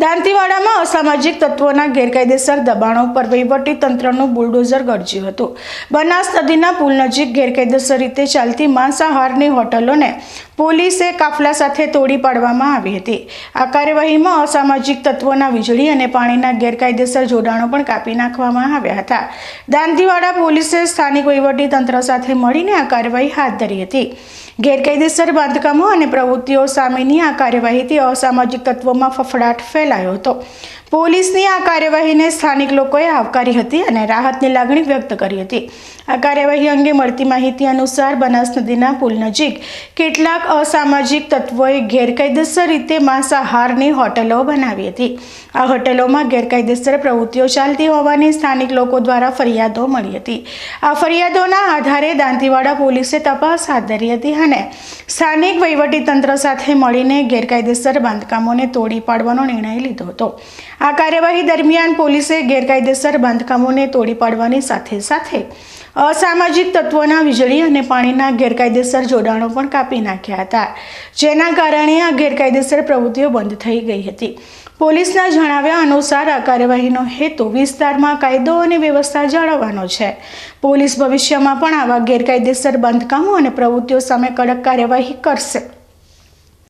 દાંતીવાડામાં અસામાજિક તત્વોના ગેરકાયદેસર દબાણો પર વહીવટી તંત્રનું બુલડોઝર ગરજ્યું હતું. બનાસ નદીના પુલ નજીક ગેરકાયદેસર રીતે ચાલતી માંસાહારની હોટલોને પોલીસે કાફલા સાથે તોડી પાડવામાં આવી હતી. આ કાર્યવાહીમાં અસામાજિક તત્વોના વીજળી અને પાણીના ગેરકાયદેસર જોડાણો પણ કાપી નાખવામાં આવ્યા હતા. દાંતીવાડા પોલીસે સ્થાનિક વહીવટી તંત્ર સાથે મળીને આ કાર્યવાહી હાથ ધરી હતી. ગેરકાયદેસર બાંધકામો અને પ્રવૃત્તિઓ સામેની આ કાર્યવાહીથી અસામાજિક તત્વોમાં ફફડાટ ફેલાયો હતો પોલીસની આ કાર્યવાહીને સ્થાનિક લોકોએ આવકારી હતી અને રાહતની લાગણી વ્યક્ત કરી હતી. આ કાર્યવાહી અંગે મળતી માહિતી અનુસાર બનાસ નદીના પુલ નજીક કેટલાક અસામાજિક તત્વોએ ગેરકાયદેસર રીતે માંસાહારની હોટલો બનાવી હતી. આ હોટલોમાં ગેરકાયદેસર પ્રવૃત્તિઓ ચાલતી હોવાની સ્થાનિક લોકો દ્વારા ફરિયાદો મળી હતી. આ ફરિયાદોના આધારે દાંતીવાડા પોલીસે તપાસ હાથ ધરી હતી અને સ્થાનિક વહીવટીતંત્ર સાથે મળીને ગેરકાયદેસર બાંધકામોને તોડી પાડવાનો નિર્ણય લીધો હતો. આ કાર્યવાહી દરમિયાન પોલીસે ગેરકાયદેસર બાંધકામોને તોડી પાડવાની સાથે સાથે અસામાજિક તત્વોના વીજળી અને પાણીના ગેરકાયદેસર જોડાણો પણ કાપી નાખ્યા હતા. જેના કારણે આ ગેરકાયદેસર પ્રવૃત્તિઓ બંધ થઈ ગઈ હતી. પોલીસના જણાવ્યા અનુસાર આ કાર્યવાહીનો હેતુ વિસ્તારમાં કાયદો અને વ્યવસ્થા જાળવવાનો છે. પોલીસ ભવિષ્યમાં પણ આવા ગેરકાયદેસર બાંધકામો અને પ્રવૃત્તિઓ સામે કડક કાર્યવાહી કરશે.